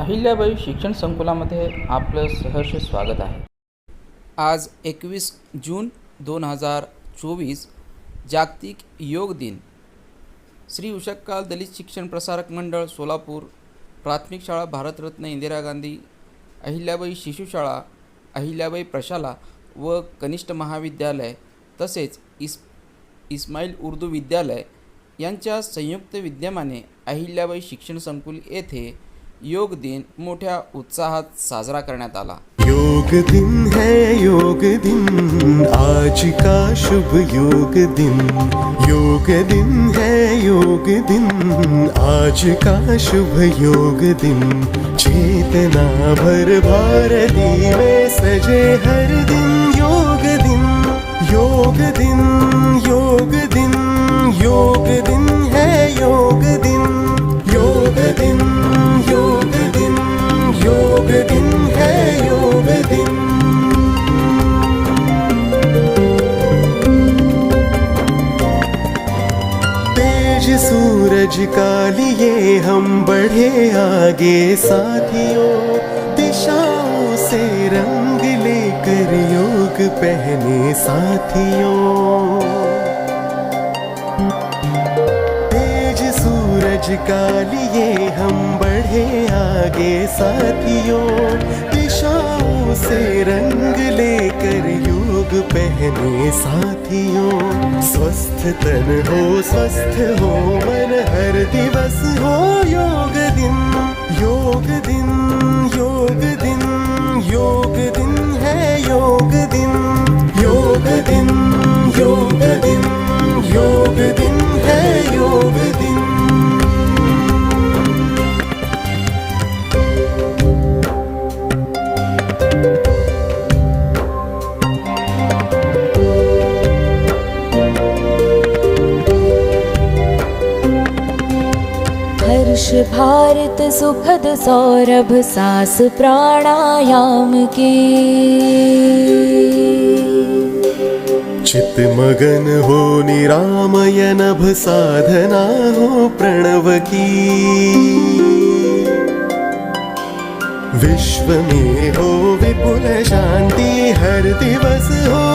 अहिल्याबाई शिक्षण संकुलामध्ये आपलं सहर्ष स्वागत आहे. आज एकवीस जून दोन हजार चोवीस जागतिक योग दिन. श्री उषक्काल दलित शिक्षण प्रसारक मंडळ सोलापूर प्राथमिक शाळा भारतरत्न इंदिरा गांधी अहिल्याबाई शिशुशाळा अहिल्याबाई प्रशाला व कनिष्ठ महाविद्यालय तसेच इस इस्माईल उर्दू विद्यालय यांच्या संयुक्त विद्यमाने अहिल्याबाई शिक्षण संकुल येथे योग दिन मोठ्या उत्साहात साजरा करण्यात आला. योग दिन है योग दिन आज का शुभ योग दिन? योग दिन है योग दिन आज का शुभ योग दिन? चेतना भर भारती में सजे हर दिन योग दिन योग दिन योग दिन योग दिन है योग दिन। सूरज का लिए हम बढ़े आगे, साथियों, दिशाओं से रंग लेकर योग पहने साथियों। तेज सूरज का लिए हम बढ़े आगे, साथियों, दिशाओं से रंग रंग पहने साथियों स्वस्थ तन हो स्वस्थ हो मन हर दिवस हो योग दिन। हर्ष भारत सुखद सौरभ सास प्राणायाम के। चित मगन हो निरामय नभ साधना हो प्रणव की। विश्व में हो विपुल शांति हर दिवस हो